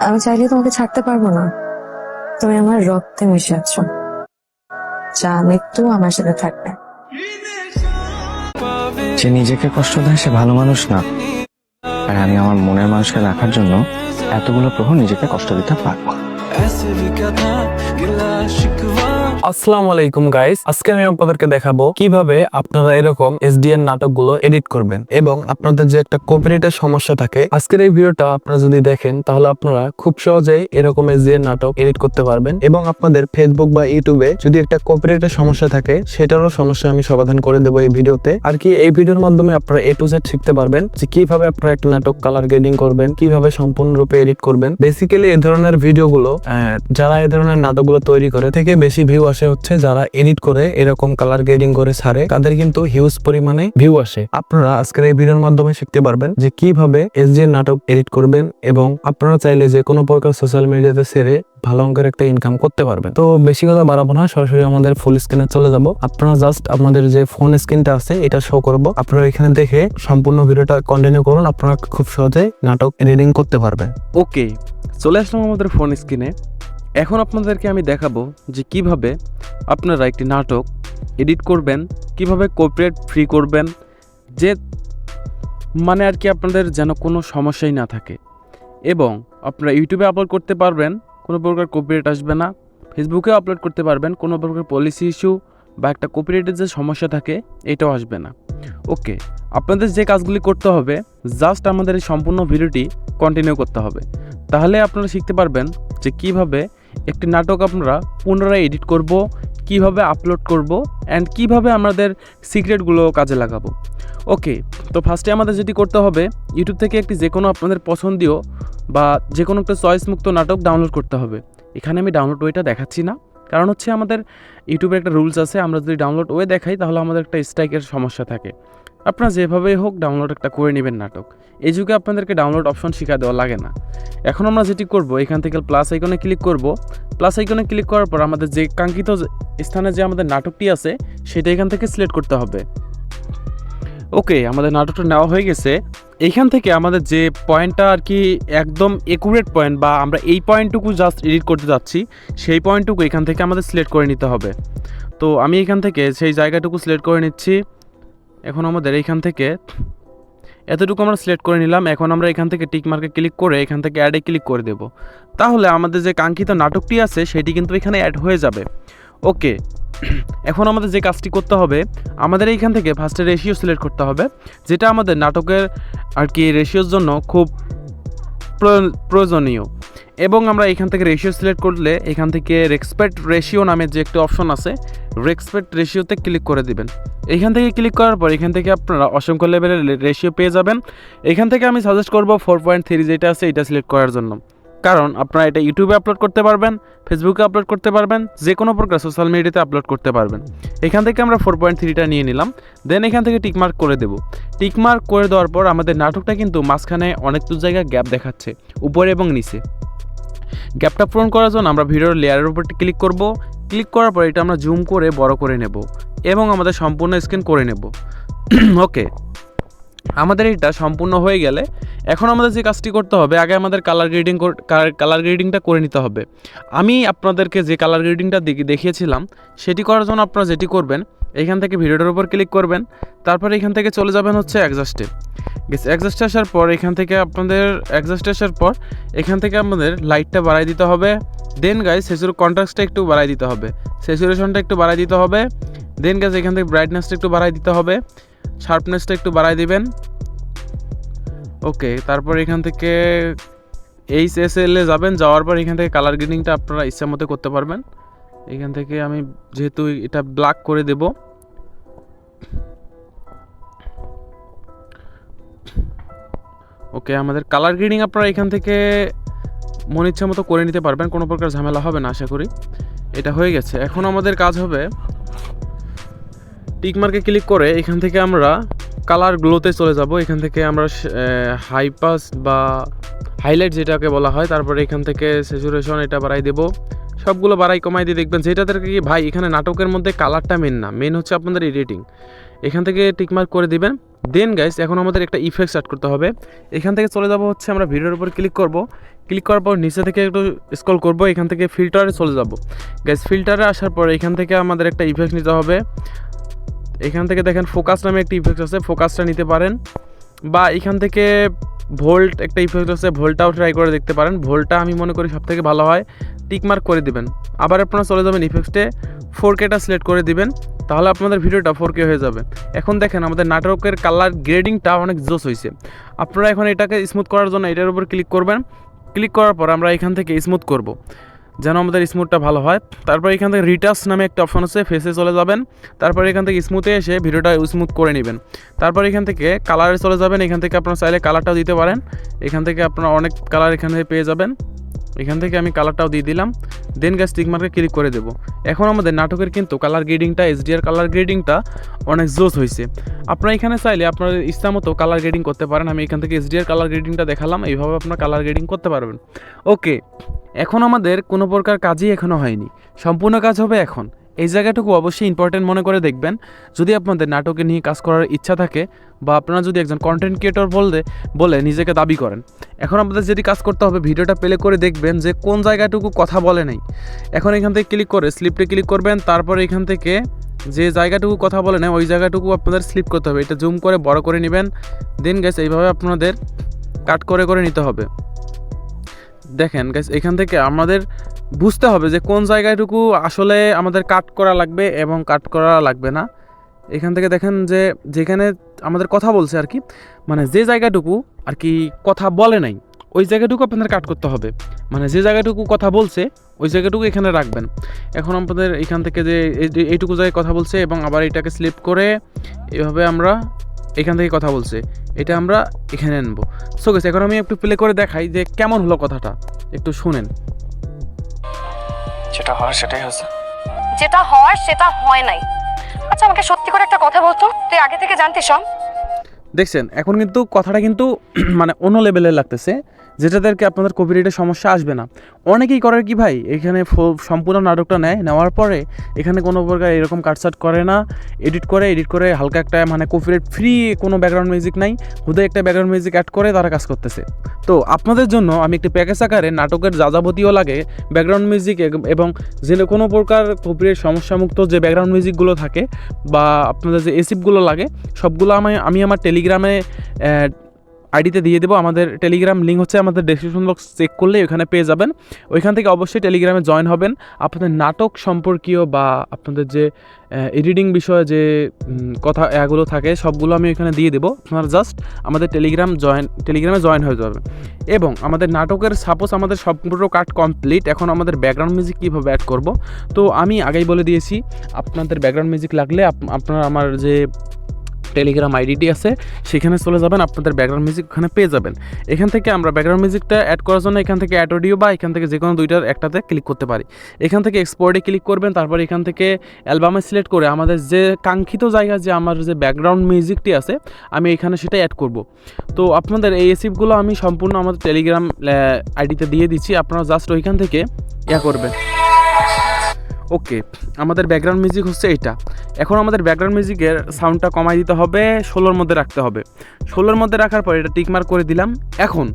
আমি চাইলে তোমাকে ছাড়তে পারব না। তুমি আমার রক্তে মিশে আছো। যা মৃত্যু আমার সাথে থাকবে। যে নিজেকে কষ্ট দেয় সে ভালো মানুষ না। আর আমি আমার মনের মানুষকে রাখার জন্য এতগুলো প্রহর নিজেকে কষ্ট দিতে পারব। না। আসসালামু আলাইকুম গাইস আজকে আমি আপনাদেরকে দেখাবো কীভাবে আপনারা এরকম এসডিএন নাটকগুলো এডিট করবেন এবং আপনাদের যে একটা কপিরাইটের সমস্যা থাকে, আজকের এই ভিডিওটা আপনারা যদি দেখেন, তাহলে আপনারা খুব সহজেই এরকম এসডিএন নাটক এডিট করতে পারবেন এবং আপনাদের ফেসবুক বা ইউটিউবে যদি একটা কপিরাইটের সমস্যা থাকে, সেটারও সমস্যা আমি সমাধান করে দেবো এই ভিডিওতে। আর কি, এই ভিডিওর মাধ্যমে আপনারা এ টু জেড শিখতে পারবেন যে কীভাবে আপনারা একটা নাটক কালার গ্রেডিং করবেন, কীভাবে সম্পূর্ণরূপে এডিট করবেন। বেসিক্যালি এই ধরনের ভিডিওগুলো যারা এই ধরনের নাটকগুলো তৈরি করে, থেকে বেশি ভিউ আসে হচ্ছে যারা এডিট করে এরকম কালার গ্রেডিং করে ছাড়ে, তাদের কিন্তু হিউজ পরিমাণে ভিউ আসে। আপনারা আজকের এই ভিডিওর মাধ্যমে শিখতে পারবেন যে কীভাবে এসডিএন নাটক এডিট করবেন এবং আপনারা চাইলে যে কোনো প্রকার সোশ্যাল মিডিয়াতে সেরে ভালো অঙ্কের একটা ইনকাম করতে পারবেন। তো বেশি কথা বাড়াবো না, সরাসরি আমাদের ফুল স্ক্রিনে চলে যাব। আপনারা জাস্ট আপনাদের যে ফোন স্ক্রিনটা আছে, এটা শো করব। আপনারা এখানে দেখে সম্পূর্ণ ভিডিওটা কন্টিনিউ করুন, আপনারা খুব সহজে নাটক এডিটিং করতে পারবেন। ওকে চলে আসলাম আমাদের ফোন স্ক্রিনে এখন আপনাদেরকে আমি দেখাবো যে কীভাবে আপনারা একটি নাটক এডিট করবেন, কীভাবে কপিরাইট ফ্রি করবেন, যে মানে আর কি আপনাদের যেন কোনো সমস্যাই না থাকে। এবং আপনারা ইউটিউবে আপলোড করতে পারবেন, কোনো প্রকার কপিরাইট আসবে না। ফেসবুকে আপলোড করতে পারবেন, কোনো প্রকার পলিসি ইস্যু বা একটা কপিরাইটের যে সমস্যা থাকে, এটাও আসবে না। ওকে, আপনাদের যে কাজগুলি করতে হবে জাস্ট আমাদের এই সম্পূর্ণ ভিডিওটি কন্টিনিউ করতে হবে। তাহলে আপনারা শিখতে পারবেন যে কীভাবে একটি নাটক আপনারা পুনরায় এডিট করব, কীভাবে আপলোড করব অ্যান্ড কীভাবে আমাদের সিক্রেটগুলো কাজে লাগাবো। ওকে তো ফার্স্টে আমাদের যেটি করতে হবে ইউটিউব থেকে একটি যে কোনো আপনাদের পছন্দীয় বা যে কোনো একটা চয়েস মুক্ত নাটক ডাউনলোড করতে হবে। এখানে আমি ডাউনলোড ওয়েটা দেখাচ্ছি না, কারণ হচ্ছে আমাদের ইউটিউবে একটা রুলস আছে, আমরা যদি ডাউনলোড ওয়ে দেখাই, তাহলে আমাদের একটা স্ট্রাইকের সমস্যা থাকে। আপনারা যেভাবেই হোক ডাউনলোড একটা করে নেবেন নাটক। এই যুগে আপনাদেরকে ডাউনলোড অপশন শিখা দেওয়া লাগে না। এখন আমরা যেটি করব, এখান থেকে প্লাস আইকনে ক্লিক করব। প্লাস আইকনে ক্লিক করার পর আমাদের যে কাঙ্ক্ষিত স্থানে যে আমাদের নাটকটি আছে, সেটা এখান থেকে সিলেক্ট করতে হবে। ওকে আমাদের নাটকটা নেওয়া হয়ে গেছে। এইখান থেকে আমাদের যে পয়েন্টটা আর কি একদম একুরেট পয়েন্ট বা আমরা এই পয়েন্টটুকু জাস্ট এডিট করতে যাচ্ছি, সেই পয়েন্টটুকু এখান থেকে আমাদের সিলেক্ট করে নিতে হবে। তো আমি এখান থেকে সেই জায়গাটুকু সিলেক্ট করে নিচ্ছি। এখন আমাদের এইখান থেকে এতটুকু আমরা সিলেক্ট করে নিলাম, এখন আমরা এখান থেকে টিক মার্কে ক্লিক করে এখান থেকে অ্যাডে ক্লিক করে দেব। তাহলে আমাদের যে কাঙ্ক্ষিত নাটকটি আছে, সেটি কিন্তু এখানে অ্যাড হয়ে যাবে। ওকে এখন আমাদের যে কাজটি করতে হবে, আমাদের এইখান থেকে ফার্স্টে রেশিও সিলেক্ট করতে হবে, যেটা আমাদের নাটকের আর কি রেশিওর জন্য খুব প্রয়োজন- প্রয়োজনীয়। এবং আমরা এখান থেকে রেশিও সিলেক্ট করলে এখান থেকে রেক্সপেক্ট রেশিও নামের যে একটি অপশন আছে রেক্সপেক্ট রেশিওতে ক্লিক করে দিবেন। এখান থেকে ক্লিক করার পর এখান থেকে আপনারা অসংখ্য লেভেলের রেশিও পেয়ে যাবেন। এখান থেকে আমি সাজেস্ট করব ফোর পয়েন্ট থ্রি যেটা আছে এটা সিলেক্ট করার জন্য। কারণ আপনারা এটা ইউটিউবে আপলোড করতে পারবেন ফেসবুকে আপলোড করতে পারবেন যে কোনো প্রকার সোশ্যাল মিডিয়াতে আপলোড করতে পারবেন। এখান থেকে আমরা ফোর পয়েন্ট থ্রিটা নিয়ে নিলাম দেন এখান থেকে টিকমার্ক করে দেবো। টিকমার্ক করে দেওয়ার পর আমাদের নাটকটা কিন্তু মাঝখানে অনেক দূর জায়গায় গ্যাপ দেখাচ্ছে, উপরে এবং নিচে। গ্যাপটা পূরণ করার জন্য আমরা ভিডিওর লেয়ারের উপর ক্লিক করব। ক্লিক করার পর এটা আমরা জুম করে বড় করে নেব এবং আমাদের সম্পূর্ণ স্ক্যান করে নেব। ওকে। আমাদের এটা সম্পূর্ণ হয়ে গেলে এখন আমাদের যে কাজটি করতে হবে, আগে আমাদের কালার গ্রেডিং কালার গ্রেডিংটা করে নিতে হবে। আমি আপনাদেরকে যে কালার গ্রেডিংটা দেখিয়েছিলাম, সেটি করার জন্য আপনারা যেটি করবেন এখান থেকে ভিডিওটার উপর ক্লিক করবেন, তারপর এখান থেকে চলে যাবেন হচ্ছে অ্যাডজাস্টে গেছে অ্যাডজাস্টে আসার পর এখান থেকে আপনাদের অ্যাডজাস্টে আসার পর এখান থেকে আমাদের লাইটটা বাড়াই দিতে হবে। দেন গাইজ সেচুর কন্ট্রাস্টটা একটু বাড়াই দিতে হবে। স্যাচুরেশনটা একটু বাড়াই দিতে হবে। দেন গাইজ এখান থেকে ব্রাইটনেসটা একটু বাড়াই দিতে হবে। শার্পনেসটা একটু বাড়াই দিবেন। ওকে তারপর এখান থেকে এইচ এস এল এ যাবেন, যাওয়ার পর এখান থেকে কালার গ্রেডিংটা আপনারা ইচ্ছা মতো করতে পারবেন। এখান থেকে আমি যেহেতু এটা ব্ল্যাক করে দেব ওকে আমাদের কালার গ্রেডিং আপনারা এখান থেকে মন ইচ্ছা মতো করে নিতে পারবেন, কোনো প্রকার ঝামেলা হবে না, আশা করি। এটা হয়ে গেছে। এখন আমাদের কাজ হবে টিকমার্কে ক্লিক করে এখান থেকে আমরা কালার গ্লোতে চলে যাব। এখান থেকে আমরা হাইপাস বা হাইলাইট যেটাকে বলা হয়, তারপরে এখান থেকে স্যাচুরেশন এটা বাড়াই দেব। সবগুলো বাড়াই কমাই দিয়ে দেখবেন যেটা থেকে কি ভাই, এখানে নাটকের মধ্যে কালারটা মেন না মেন হচ্ছে আপনাদের এডিটিং এখান থেকে টিকমার্ক করে দিবেন। দেন গাইস এখন আমাদের একটা ইফেক্ট স্টার্ট করতে হবে। এখান থেকে চলে যাব হচ্ছে আমরা ভিডিওর উপর ক্লিক করব। ক্লিক করার পর নিচে থেকে একটু স্ক্রল করব, এখান থেকে ফিল্টারে চলে যাব। গাইস ফিল্টারে আসার পর এখান থেকে আমাদের একটা ইফেক্ট নিতে হবে। এখান থেকে দেখেন ফোকাস নামে একটা ইফেক্ট আছে ফোকাসটা নিতে পারেন। বা এখান থেকে ভোল্ট একটা ইফেক্ট আছে ভোল্টটাও ট্রাই করে দেখতে পারেন। ভোল্টটা আমি মনে করি সবথেকে ভালো হয়। টিকমার্ক করে দিবেন। আবার আপনারা চলে যাবেন ইফেক্টে ফোর কেটা সিলেক্ট করে দিবেন, তাহলে আপনাদের ভিডিওটা ফোর কে হয়ে যাবে। এখন দেখেন আমাদের নাটকের কালার গ্রেডিংটা অনেক জোস হয়েছে আপনারা এখন এটাকে স্মুথ করার জন্য এটার উপর ক্লিক করবেন। ক্লিক করার পর আমরা এখান থেকে স্মুথ করব, যেন আমাদের স্মুথটা ভালো হয়। তারপর এখান থেকে রিটাচ নামে একটা অপশন আছে ফেসে চলে যাবেন। তারপর এখান থেকে স্মুথে এসে ভিডিওটা স্মুথ করে নেবেন। তারপর এখান থেকে কালারে চলে যাবেন। এখান থেকে আপনারা চাইলে কালারটাও দিতে পারেন। এখান থেকে আপনারা অনেক কালার এখানে পেয়ে যাবেন। এখান থেকে আমি কালারটাও দিয়ে দিলাম দেন গ্যাস টিকমার্কে ক্লিক করে দেবো। এখন আমাদের নাটকের কিন্তু কালার গ্রেডিংটা এসডিআর কালার গ্রেডিংটা অনেক জোস হয়েছে। আপনারা এখানে চাইলে আপনার ইচ্ছা মতো কালার গ্রেডিং করতে পারেন। আমি এখান থেকে এসডিআর কালার গ্রেডিংটা দেখালাম, এইভাবে আপনার কালার গ্রেডিং করতে পারবেন। ওকে এখন আমাদের কোনো প্রকার কাজই এখনও হয়নি। সম্পূর্ণ কাজ হবে এখন। এই জায়গাটুকু অবশ্যই ইম্পর্টেন্ট মনে করে দেখবেন। যদি আপনাদের নাটকে নিয়ে কাজ করার ইচ্ছা থাকে বা আপনারা যদি একজন কন্টেন্ট ক্রিয়েটর বলতে বলে নিজেকে দাবি করেন। এখন আপনাদের যদি কাজ করতে হবে, ভিডিওটা প্লে করে দেখবেন যে কোন জায়গাটুকু কথা বলে নাই। এখন এখান থেকে ক্লিক করে স্লিপটে ক্লিক করবেন, তারপর এখান থেকে যে জায়গাটুকু কথা বলে না ওই জায়গাটুকু আপনাদের স্লিপ করতে হবে। এটা জুম করে, বড় করে নেবেন। দেন গ্যাস এইভাবে আপনাদের কাট করে করে নিতে হবে। দেখেন গ্যাস এখান থেকে আমাদের বুঝতে হবে যে কোন জায়গাটুকু আসলে আমাদের কাট করা লাগবে এবং কাট করা লাগবে না। এখান থেকে দেখেন যে যেখানে আমাদের কথা বলছে আর কি মানে যে জায়গাটুকু আর কি কথা বলে নাই, ওই জায়গাটুকু আপনাদের কাট করতে হবে। মানে যে জায়গাটুকু কথা বলছে, ওই জায়গাটুকু এখানে রাখবেন। এখন আমাদের এখান থেকে যে এই- এইটুকু জায়গায় কথা বলছে এবং আবার এটাকে স্লিপ করে এভাবে আমরা এখান থেকে কথা বলছে, এটা আমরা এখানে আনব। সো গেছে এখন আমি একটু প্লে করে দেখাই যে কেমন হলো কথাটা। একটু শুনেন। যেটা হওয়ার সেটাই হয়েছে। যেটা হওয়ার সেটা হয় নাই। আচ্ছা আমাকে সত্যি করে একটা কথা বলতো? তুই আগে থেকে জানতিস সব দেখছেন এখন কিন্তু কথাটা কিন্তু মানে অন্য লেভেলের লাগতেছে। যেটাদেরকে আপনাদের কপিরাইটের সমস্যা আসবে না। অনেকেই করে কি ভাই, এখানে সম্পূর্ণ নাটকটা নেয়, নেওয়ার পরে এখানে কোনো প্রকার এরকম কাটসাট করে না এডিট করে এডিট করে হালকা একটা মানে কপিরাইট ফ্রি কোনো ব্যাকগ্রাউন্ড মিউজিক নাই, হুদে একটা ব্যাকগ্রাউন্ড মিউজিক অ্যাড করে তারা কাজ করতেছে। তো আপনাদের জন্য আমি একটি প্যাকেজ আকারে নাটকের যাযাবতীয় লাগে ব্যাকগ্রাউন্ড মিউজিক এবং যে কোনো প্রকার কপিরাইট সমস্যামুক্ত যে ব্যাকগ্রাউন্ড মিউজিকগুলো থাকে বা আপনাদের যে এসিপগুলো লাগে, সবগুলো আমি আমি আমার টেলিগ্রামে আইডিতে দিয়ে দেবো। আমাদের টেলিগ্রাম লিঙ্ক হচ্ছে আমাদের ডেসক্রিপশন বক্স চেক করলে ওখানে পেয়ে যাবেন। ওইখান থেকে অবশ্যই টেলিগ্রামে জয়েন হবেন। আপনাদের নাটক সম্পর্কীয় বা আপনাদের যে এডিটিং বিষয়ে যে কথা, এগুলো থাকে, সবগুলো আমি ওইখানে দিয়ে দেবো। আপনারা জাস্ট আমাদের টেলিগ্রাম জয়েন টেলিগ্রামে জয়েন হয়ে যাবে এবং আমাদের নাটকের সাপোজ আমাদের সম্পূর্ণ কাট কমপ্লিট এখন আমাদের ব্যাকগ্রাউন্ড মিউজিক কীভাবে অ্যাড করব? তো আমি আগেই বলে দিয়েছি, আপনাদের ব্যাকগ্রাউন্ড মিউজিক লাগলে আপ- আপনারা আমার যে টেলিগ্রাম আইডিটি আছে, সেখানে চলে যাবেন, আপনাদের ব্যাকগ্রাউন্ড মিউজিক ওখানে পেয়ে যাবেন। এখান থেকে আমরা ব্যাকগ্রাউন্ড মিউজিকটা অ্যাড করার জন্য এখান থেকে অ্যাড অডিও বা এখান থেকে যে কোনো দুইটার একটাতে ক্লিক করতে পারি। এখান থেকে এক্সপোর্টে ক্লিক করবেন, তারপর এখান থেকে অ্যালবামে সিলেক্ট করে আমাদের যে কাঙ্ক্ষিত জায়গা, যে আমার যে ব্যাকগ্রাউন্ড মিউজিকটি আছে, আমি এখানে সেটা অ্যাড করব। তো আপনাদের এই এসিপগুলো আমি সম্পূর্ণ আমাদের টেলিগ্রাম আইডিতে দিয়ে দিচ্ছি, আপনারা জাস্ট ওইখান থেকে ইয়া করবেন। ওকে, আমাদের ব্যাকগ্রাউন্ড মিউজিক হচ্ছে এটা এখন আমাদের ব্যাকগ্রাউন্ড মিউজিকের সাউন্ডটা কমাই দিতে হবে, ষোলোর মধ্যে রাখতে হবে। ষোলোর মধ্যে রাখার পর এটা টিকমার্ক করে দিলাম। এখন,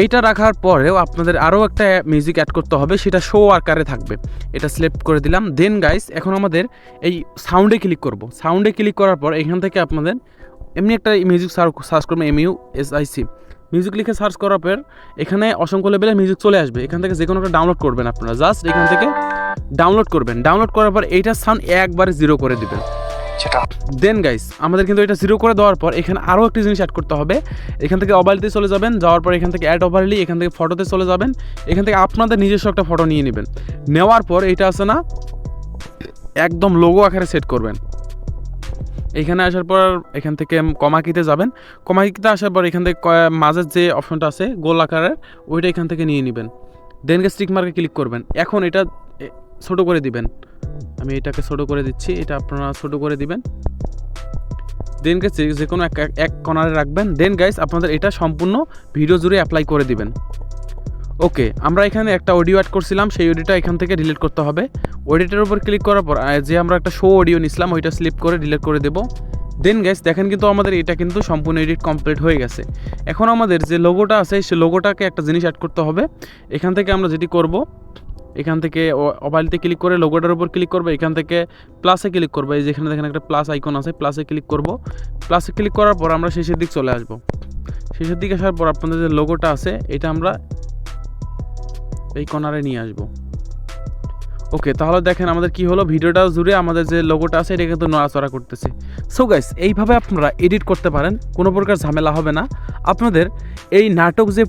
এইটা রাখার পরেও আপনাদের আরও একটা মিউজিক অ্যাড করতে হবে, সেটা শো আকারে থাকবে। এটা সিলেক্ট করে দিলাম। দেন গাইস এখন আমাদের এই সাউন্ডে ক্লিক করব। সাউন্ডে ক্লিক করার পর এখান থেকে আপনাদের এমনি একটা মিউজিক সার্চ করবেন M U S I C music লিখে সার্চ করার পর এখানে অসংখ্য লেভেলের মিউজিক চলে আসবে। এখান থেকে যে কোনো একটা ডাউনলোড করবেন আপনারা। জাস্ট এখান থেকে ডাউনলোড করবেন। ডাউনলোড করার পর এইটার সাউন্ড একবারে জিরো করে দিবেন। দেন গাইস আমাদের কিন্তু এটা জিরো করে দেওয়ার পর এখানে আরও একটি জিনিস অ্যাড করতে হবে। এখান থেকে ওভারলিতে চলে যাবেন যাওয়ার পর এখান থেকে অ্যাড ওভারলি এখান থেকে ফটোতে চলে যাবেন। এখান থেকে আপনাদের নিজস্ব একটা ফটো নিয়ে নেবেন। নেওয়ার পর এটা আছে না একদম লোগো আকারে সেট করবেন। এখানে আসার পর এখান থেকে কমাকিতে যাবেন। কমাকিতে আসার পর এখান থেকে মাঝের যে অপশনটা আছে গোল আকারের ওইটা এখান থেকে নিয়ে নেবেন। দেন স্টিক মার্কে ক্লিক করবেন। এখন এটা ছোট করে দিবেন। আমি এটাকে ছোট করে দিচ্ছি, এটা আপনারা ছোট করে দিবেন। দেন গাইস যে কোনো এক- এক- কর্নারে রাখবেন। দেন গাইস আপনাদের এটা সম্পূর্ণ ভিডিও জুড়ে অ্যাপ্লাই করে দিবেন। ওকে আমরা এখানে একটা অডিও অ্যাড করছিলাম, সেই অডিওটা এখান থেকে ডিলিট করতে হবে। অডিটার উপর ক্লিক করার পর যে আমরা একটা শো অডিও নিছিলাম, ওইটা স্লিপ করে ডিলিট করে দেব। দেন গ্যাস দেখেন কিন্তু আমাদের এটা কিন্তু সম্পূর্ণ এডিট কমপ্লিট হয়ে গেছে। এখন আমাদের যে লোগোটা আছে, সেই লোগোটাকে একটা জিনিস অ্যাড করতে হবে। এখান থেকে আমরা যেটি করব এখান থেকে মোবাইলতে ক্লিক করে লোগোটার উপর ক্লিক করব, এখান থেকে প্লাসে ক্লিক করব। এই যেখানে দেখেন একটা প্লাস আইকন আছে প্লাসে ক্লিক করব। প্লাসে ক্লিক করার পর আমরা শেষের দিক চলে আসব। শেষের দিকে আসার পর আপনাদের যে লোগোটা আছে, এটা আমরা এই কর্নারে নিয়ে আসব। ওকে, তাহলে দেখেন আমাদের কি হলো? ভিডিওটা জুড়ে আমাদের যে লোগোটা আছে, এটা কিন্তু নড়াচড়া করতেছে। সো গাইস এইভাবে আপনারা এডিট করতে পারেন, কোনো প্রকার ঝামেলা হবে না। আপনাদের এই নাটক যে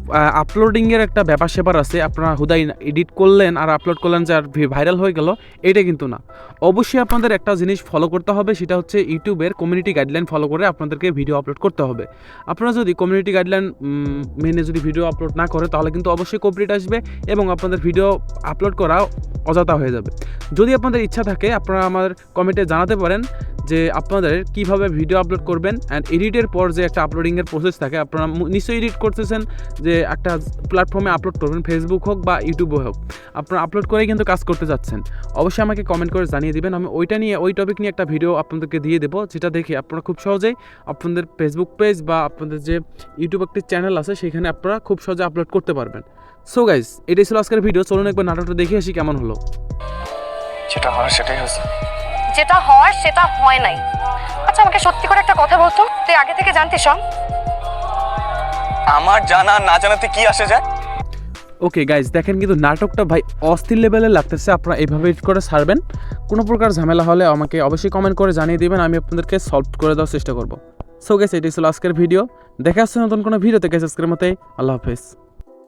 আপলোডিংয়ের একটা ব্যাপার স্যাপার আছে, আপনারা হুদাই এডিট করলেন আর আপলোড করলেন যে আর ভাইরাল হয়ে গেল, এটা কিন্তু না। অবশ্যই আপনাদের একটা জিনিস ফলো করতে হবে, সেটা হচ্ছে ইউটিউবের কমিউনিটি গাইডলাইন ফলো করে আপনাদেরকে ভিডিও আপলোড করতে হবে। আপনারা যদি কমিউনিটি গাইডলাইন মেনে যদি ভিডিও আপলোড না করে, তাহলে কিন্তু অবশ্যই কপিরাইট আসবে এবং আপনাদের ভিডিও আপলোড করা অযথা হয়ে যাবে। যদি আপনাদের ইচ্ছা থাকে, আপনারা আমার কমেন্টে জানাতে পারেন যে আপনাদের কীভাবে ভিডিও আপলোড করবেন অ্যান্ড এডিটের পর যে একটা আপলোডিংয়ের প্রসেস থাকে, আপনারা নিশ্চয়ই এডিট করতেছেন যে একটা প্ল্যাটফর্মে আপলোড করবেন ফেসবুক হোক বা ইউটিউবে হোক। আপনারা আপলোড করেই কিন্তু কাজ করতে যাচ্ছেন। অবশ্যই আমাকে কমেন্ট করে জানিয়ে দিবেন। আমি ওইটা নিয়ে, ওই টপিক নিয়ে একটা ভিডিও আপনাদেরকে দিয়ে দেবো, যেটা দেখে আপনারা খুব সহজেই আপনাদের ফেসবুক পেজ বা আপনাদের যে ইউটিউব একটি চ্যানেল আছে, সেখানে আপনারা খুব সহজে আপলোড করতে পারবেন। সো গাইস এটাই ছিল আজকের ভিডিও চলুন একবার নাটকটা দেখে আসি কেমন হলো। যেটা হয় সেটাই হয়েছে। যেটা হওয়ার সেটা হয় নাই। আচ্ছা আমাকে সত্যি করে একটা কথা বলতো? তুই আগে থেকে জানতিস আমার জানা না জানাতে কি আসে যায়? ওকে গাইজ দেখেন কিন্তু নাটকটা ভাই অস্থির লেভেলে লাগতেছে আপনারা এইভাবে এডিট করে ছাড়বেন। কোনো প্রকার ঝামেলা হলে আমাকে অবশ্যই কমেন্ট করে জানিয়ে দিবেন আমি আপনাদেরকে সলভ করে দেওয়ার চেষ্টা করব। সো গেছে এটি ছিল আজকের ভিডিও দেখা আসছে নতুন কোনো ভিডিওতে গেছে আজকের মতে আল্লাহ হাফেজ।